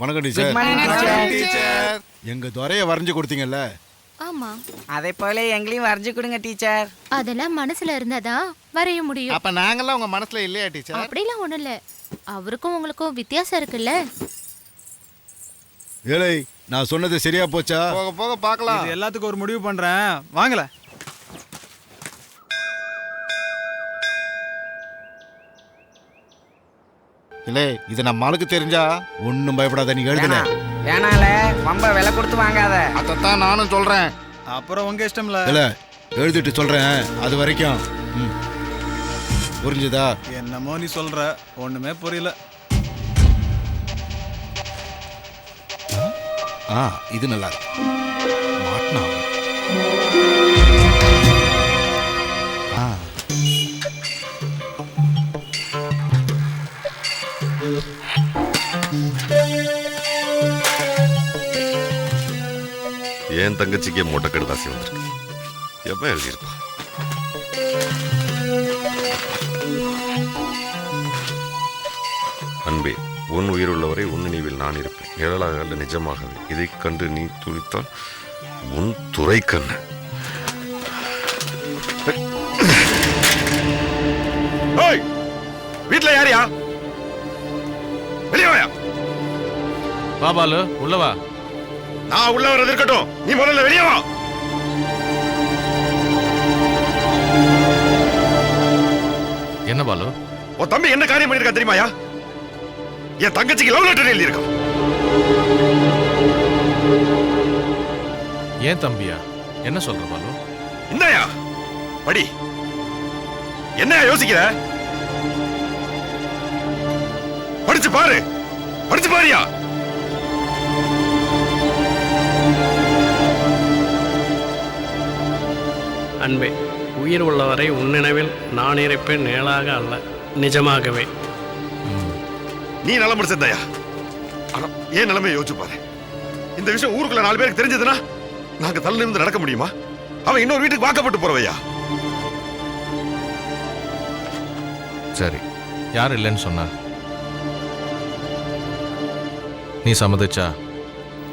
வணக்கம் teacher. Teacher. எங்க துறைய வரைஞ்சு கொடுத்தீங்கல்ல? ஆமா. அதே போல எங்களையும் வரைஞ்சு கொடுங்க டீச்சர். அதெல்லாம் மனசுல இருந்தாதான் வரைய முடியும். அப்ப நாங்கெல்லாம் உங்க மனசுல இல்லையா டீச்சர்? அப்படிலாம் ஒண்ணும் இல்ல. அவருக்கும் உங்களுக்கும் வித்தியாசம் இருக்குல்ல. ஏழை நான் சொன்னது சரியா போச்சா? போக போக பார்க்கலாம். இது எல்லாத்துக்கும் ஒரு முடிவு பண்றேன். வாங்கல இல்லை இது நம்ம ஆளுக்கு தெரிஞ்சா ஒன்னும் பயப்படாத நீ எழுதுல வேணாம். வேணால ரொம்ப விலை கொடுத்து வாங்காத. அதைத்தான் நானும் சொல்றேன். அப்புறம் உங்க இஷ்டம்ல. இல்ல எழுதிட்டு சொல்றேன். அது வரைக்கும். ம். புரிஞ்சுதா? என்னமோ நீ சொல்ற. ஒண்ணுமே புரியல. ஆ இது நல்லா இருக்கு. மாட்டினா? அவன். என் தங்கச்சிக்கு மூட்டை கடுதாசி வந்திருக்கு? எப்ப எழுதியிருப்பான் அன்பே உன் உயிர் உள்ளவரை உன் நினைவில் நான் இருப்பேன். நிழலாக அல்ல நிஜமாகவே. இதைக் கண்டு நீ துடித்தால் உன் துறை கண்ண. வீட்டில் யாரியா வெளியே வா பாலு உள்ள வா. நான் உள்ள வர்றது இருக்கட்டும். நீ முதல்ல வெளியே வா. என்ன பாலு? உன் தம்பி என்ன காரியம் பண்ணிருக்கா தெரியுமாயா? என் தங்கச்சிக்கு லவ் லெட்டர் எழுதியிருக்கான். ஏன் தம்பியா? என்ன சொல்ற பாலு? இந்தாயா படி. என்னையா யோசிக்கிற? படிச்சு பாரு. படிச்சு பாரியா. அன்பே உயிர் உள்ளவரை உன் நினைவில் நான் இருப்பேன் நேளாக அல்ல நிஜமாகவே. நீ நல்ல முடிச்சிருந்தாயா ஆனா ஏன் நிலைமையை யோசிச்சு பாரு. இந்த விஷயம் ஊருக்குள்ள நாலு பேருக்கு தெரிஞ்சதுன்னா நாங்க தள்ள நிமிந்து நடக்க முடியுமா? அவன் இன்னொரு வீட்டுக்கு வாக்கப்பட்டு போறவையா? சரி யார் இல்லைன்னு சொன்னா நீ சம்மதிச்சா?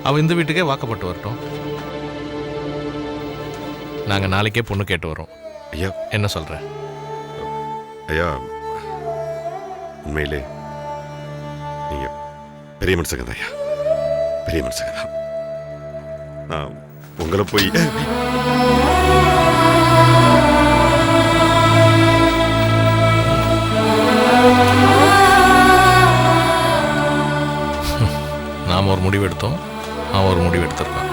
அவ இந்த வீட்டுக்கே வாக்கப்பட்டு வரட்டும். நாங்க நாளைக்கே பொண்ணு கேட்டு வரோம். ஐயா. என்ன சொல்ற? ஐயா உண்மையிலே நீங்க பெரிய மனுஷங்க தான் ஐயா. பெரிய மனுஷங்க தான் நான் உங்களை போய் நாம ஒரு முடிவு எடுத்தோம் அவன் ஒரு முடிவு எடுத்திருக்கான்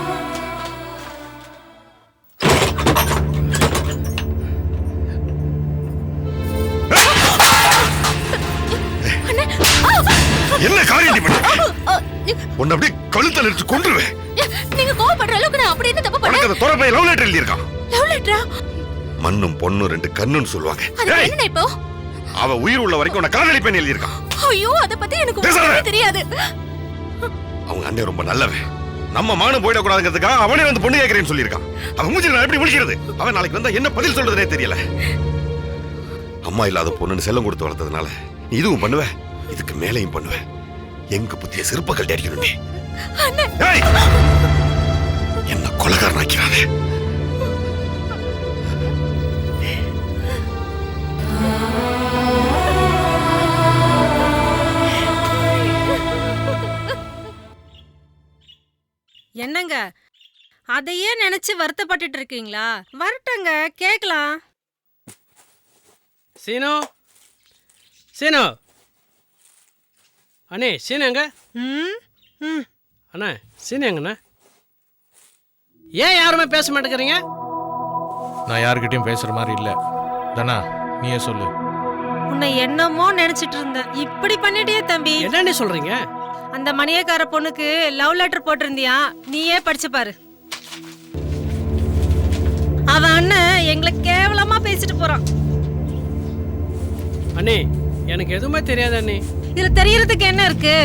என்ன காரியம் நீ பண்ண? உன்னை அப்படியே கழுத்தல் எடுத்து கொண்டுருவேன் நீங்க கோவப்படுற அளவுக்கு நான் அப்படி என்ன தப்பு உனக்கு அந்த துறப்பை லவ் லெட்டர் எழுதியிருக்கான். லவ் லெட்டரா? மண்ணும் பொண்ணும் ரெண்டு கண்ணுன்னு சொல்லுவாங்க. அது ஏய், என்ன இப்போ? அவ உயிர் உள்ள வரைக்கும் உன்னை காதலிப்பேன் எழுதியிருக்கான். ஐயோ அத பத்தி எனக்கு. ஒண்ணுமே தெரியாது. அவங்க அண்ணன் ரொம்ப நல்லவன். நம்ம மானம் போயிடக்கூடாதுங்கிறதுக்காக அவனே வந்து பொண்ணு கேட்கறேன்னு சொல்லியிருக்கான். அவன் மூஞ்சில நான் எப்படி முடிக்கிறது அவன் நாளைக்கு வந்தா என்ன பதில் சொல்றதுனே தெரியல. அம்மா இல்லாத பொண்ணுன்னு செல்லம் கொடுத்து வளர்த்ததுனால இதுவும் பண்ணுவ? இதுக்கு மேலையும் பண்ணுவ. எங்க புத்திய சிற்பங்கள் அடிக்கணும்! என்ன கொலகாரன் ஆக்கிறானே என்னங்க? அதையே நினைச்சு வருத்தப்பட்டுட்டு இருக்கீங்களா வரட்டங்க கேக்கலாம். சீனு சீனு. அண்ணே சீனு எங்க? ம் ம். அண்ணா சீனு எங்கண்ணா? ஏன் யாருமே பேச மாட்டேங்கிறீங்க? நான் யாருக்கிட்டையும் பேசுற மாதிரி இல்ல. தானா நீயே சொல்லு. உன்னை என்னமோ நினைச்சிட்டு இருந்தேன் இப்படி பண்ணிட்டியே தம்பி. என்னண்ணே சொல்றீங்க? அந்த மணியக்கார பொண்ணுக்கு லவ் லெட்டர் போட்டிருந்தியா? நீயே படிச்சு பாரு. அவன் அண்ணன் எங்களை கேவலமா பேசிட்டு போறான். அண்ணே எனக்கு எதுவுமே தெரியாது அண்ணே. இதுல தெரியறதுக்கு என்ன இருக்கு?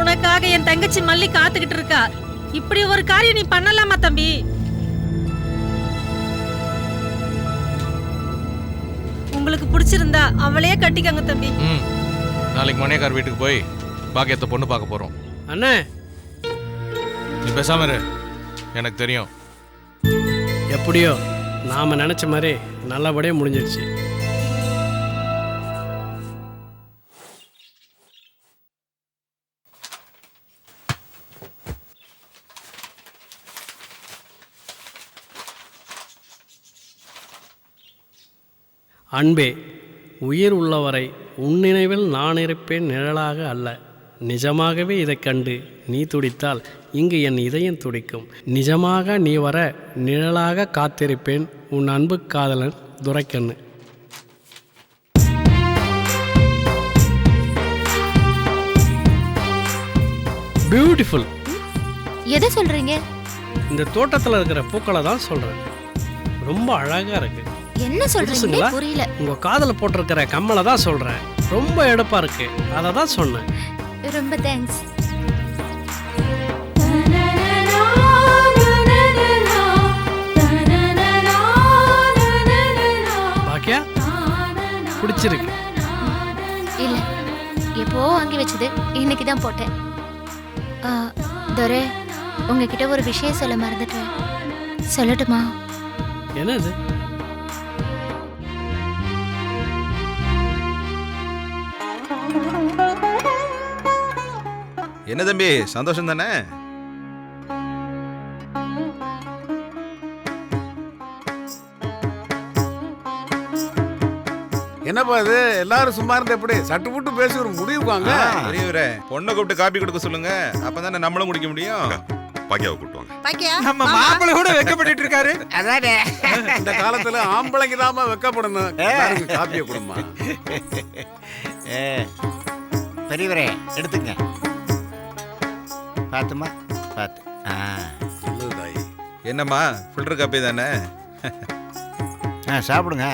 உனக்காக என் தங்கச்சி மல்லி காத்துக்கிட்டு இருக்கா. இப்படி ஒரு காரியம் நீ பண்ணலாமா தம்பி? உங்களுக்கு பிடிச்சிருந்தா அவளையே கட்டிக்கங்க தம்பி. நாளைக்கு மணியக்கார் வீட்டுக்கு போய் பாக்கியத்தை பொண்ணு பார்க்க போறோம். அண்ணே. நீ பேசாம இரு. எனக்கு தெரியும். எப்படியோ நாம் நினச்ச மாதிரி நல்லபடியாக முடிஞ்சிடுச்சு அன்பே உயிர் உள்ளவரை உன் நினைவில் நான் இருப்பேன் நிழலாக அல்ல. நிஜமாகவே இதைக் கண்டு நீ துடித்தால் இங்கு என் இதயம் துடிக்கும். நிஜமாக நீ வர நிழலாக காத்திருப்பேன் உன் அன்பு காதலன் துரைக்கண்ணு. பியூட்டிஃபுல் எதை சொல்றீங்க? இந்த தோட்டத்தில் இருக்கிற பூக்களை தான் சொல்கிறேன் ரொம்ப அழகாக இருக்கு. என்ன சொல்றீங்க? புதுசுங்களா? புரியல. உங்கள் காதில் போட்டிருக்கிற கம்மலை தான் சொல்கிறேன் ரொம்ப எடுப்பாக இருக்கு. அதை தான் சொன்னேன். ரொம்ப தேங்க்ஸ். பாக்கியா? பிடிச்சிருக்கு. இல்ல எப்போ வாங்கி வச்சது? இன்னைக்கு தான் போட்டேன். ஆ, துரை உங்ககிட்ட ஒரு விஷயம் சொல்ல மறந்துட்டேன். சொல்லட்டுமா? என்னது? என்ன தம்பி சந்தோஷம் தானே என்னப்பா இது? எல்லாரும் சும்மா இருந்து எப்படி? சட்டு புட்டு பேசி ஒரு முடிவுக்கு வாங்க பெரியவரே பொண்ணை கூப்பிட்டு காப்பி கொடுக்க சொல்லுங்க. அப்பதானே நம்மளும் குடிக்க முடியும்? பாக்கியாவை கூட்டுவாங்க நம்ம மாப்பிள்ளை கூட வெக்கப்பட்டு இருக்காரு. அதானே. இந்த காலத்துல ஆம்பளைங்க தாமா வெக்கப்படணும். காப்பியை கொடுமா பெரியவரே எடுத்துங்க பார்த்துமா பார்த்து ஆ. தாயி என்னம்மா ஃபில்டர் காப்பி தானே? ஆ சாப்பிடுங்க.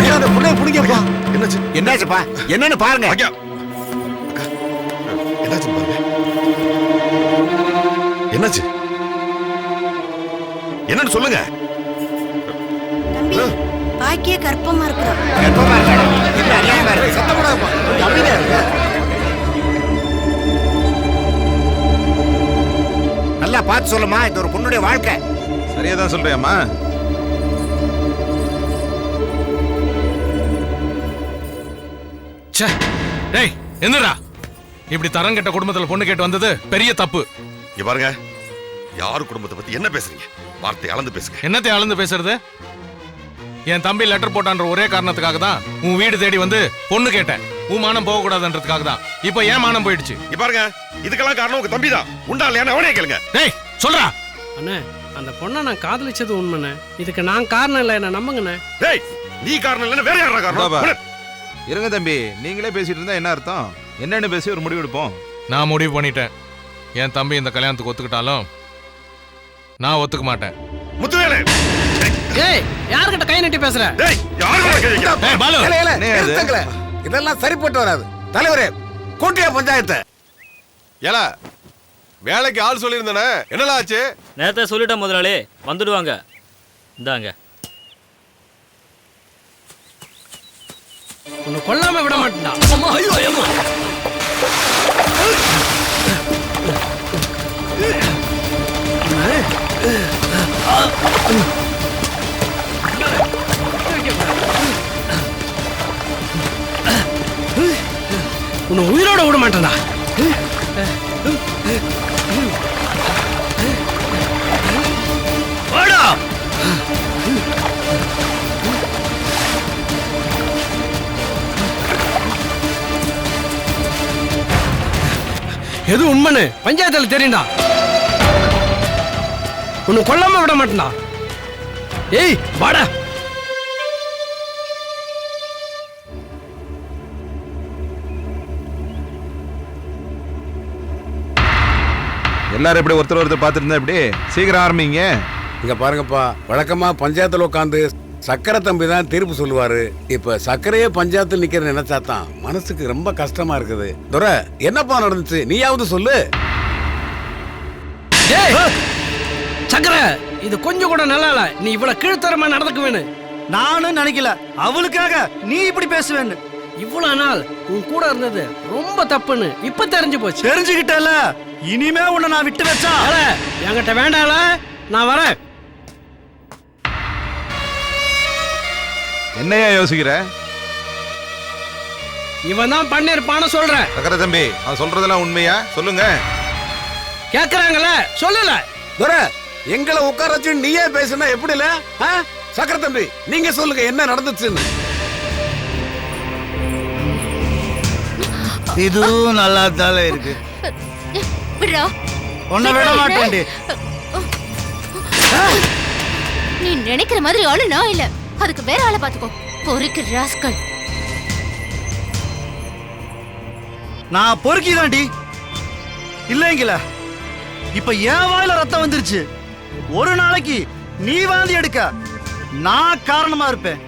ஐயா பிடிங்கப்பா. என்னாச்சு? என்னாச்சுப்பா? என்னன்னு பாருங்க. அக்கா, என்னாச்சு பாருங்க. என்னாச்சு? என்னன்னு சொல்லுங்க. பாக்கிய கற்பமா இருக்கிறோம். நல்லா பார்த்து சொல்லுமா இது ஒரு பொண்ணுடைய வாழ்க்கை. சரியா தான் சொல்றியாம்மா. ச்சே. டேய் என்னடா? இப்படி தரம் கெட்ட குடும்பத்துல பொண்ணு கேட்டு வந்தது பெரிய தப்பு. இங்க பாருங்க. யார் குடும்பத்தை பத்தி என்ன பேசுறீங்க? வார்த்தை அளந்து பேசுங்க. என்னத்தை அளந்து பேசுறது? என் தம்பி லெட்டர் போட்டான்ற ஒரே காரணத்துக்காக தான் உன் வீடு தேடி வந்து பொண்ணு கேட்டேன். உன் மானம் போக கூடாதுன்றதுக்காக தான். இப்போ ஏன் மானம் போயிடுச்சு. இங்க பாருங்க இதுக்கெல்லாம் காரணம் உங்க தம்பி தான் உண்டா இல்லையா? அவனே கேளுங்க. டேய் சொல்றா. அண்ணே அந்த பொண்ணை நான் காதலிச்சது உண்மைண்ணே. இதுக்கு நான் காரணம் இல்லை என்ன நம்புங்கண்ணே. டேய் நீ காரணம் இல்லைன்னா வேற யாரா காரணம்? பாபா. உடனே. இருங்க தம்பி நீங்களே பேசிட்டு இருந்தா என்ன அர்த்தம்? என்னன்னு பேசி ஒரு முடிவு எடுப்போம். நான் முடிவு பண்ணிட்டேன். என் தம்பி இந்த கல்யாணத்துக்கு ஒத்துக்கிட்டாலும் நான் ஒத்துக்க மாட்டேன். முத்துவேலு! ஏய் யார்கிட்ட கை நீட்டி பேசுற? டேய் யார் பாலு. என்ன இது? நிறுத்துங்களே. இதெல்லாம் சரிப்பட்டு வராது. தலைவரே கூட்டியா பஞ்சாயத்தை. ஏல வேலைக்கு ஆள் சொல்லியிருந்தானே. என்னடா ஆச்சு? நேரத்தை சொல்லிட்டேன் முதலாளி வந்துடுவாங்க. இந்தாங்க. உன்னை கொல்லாம விட மாட்டேன்டா. உன்னை உயிரோட விட மாட்டேன்டா. எது உண்மைன்னு பஞ்சாயத்துல தெரியும்டா. உன்னை கொல்லாம விட மாட்டேன்டா. ஏய் வாடா. எல்லாரும் எப்படி ஒருத்தர் ஒருத்தர் பார்த்துட்டு இருந்தா எப்படி? சீக்கிரம் ஆரம்பிங்க. இங்க பாருங்கப்பா வழக்கமா பஞ்சாயத்துல உட்காந்து சக்கரை தம்பி தான் தீர்ப்பு சொல்லுவாரு. இப்ப சக்கரையே பஞ்சாயத்துல நிக்கிற நினைச்சா தான் மனசுக்கு ரொம்ப கஷ்டமா இருக்குது. துரை என்னப்பா நடந்துச்சு? நீயாவது சொல்லு. ஏய் சக்கர இது கொஞ்சம் கூட நல்லா இல்ல. நீ இவ்வளவு கீழ்த்தரமா நடந்துக்க வேணும் நானும் நினைக்கல. அவளுக்காக நீ இப்படி பேசுவேன்னு. இவ்வளவு நாள் உன் கூட இருந்தது ரொம்ப தப்புன்னு இப்ப தெரிஞ்சு போச்சு. தெரிஞ்சுக்கிட்டல இனிமே உன்னை நான் விட்டு வச்சா? என்கிட்ட வேண்டாம்ல. நான் வரேன். என்னையா யோசிக்கிற? இவன் தான் பண்ணிருப்பான்னு சொல்றேன். சக்கர தம்பி அவன் சொல்றதெல்லாம் உண்மையா? சொல்லுங்க. கேக்குறாங்கல்ல சொல்லல. துரை எங்களை உட்கார வச்சு நீயே பேசுனா எப்படில? ஆ? சக்கர தம்பி நீங்க சொல்லுங்க என்ன நடந்துச்சுன்னு. இதுவும் நல்லா தானே இருக்கு. விடுறா. உன்னை விட மாட்டேன்டி. நீ நினைக்கிற மாதிரி ஆளு நான் இல்ல. அதுக்கு வேற ஆளை பாத்துக்கோ பொறுக்கு ராஸ்கல். நான் பொறுக்கி தாண்டி இல்லைங்கள இப்ப என் வாயில ரத்தம் வந்துருச்சு. ஒரு நாளைக்கு நீ வாந்தி எடுக்க. நான் காரணமா இருப்பேன்.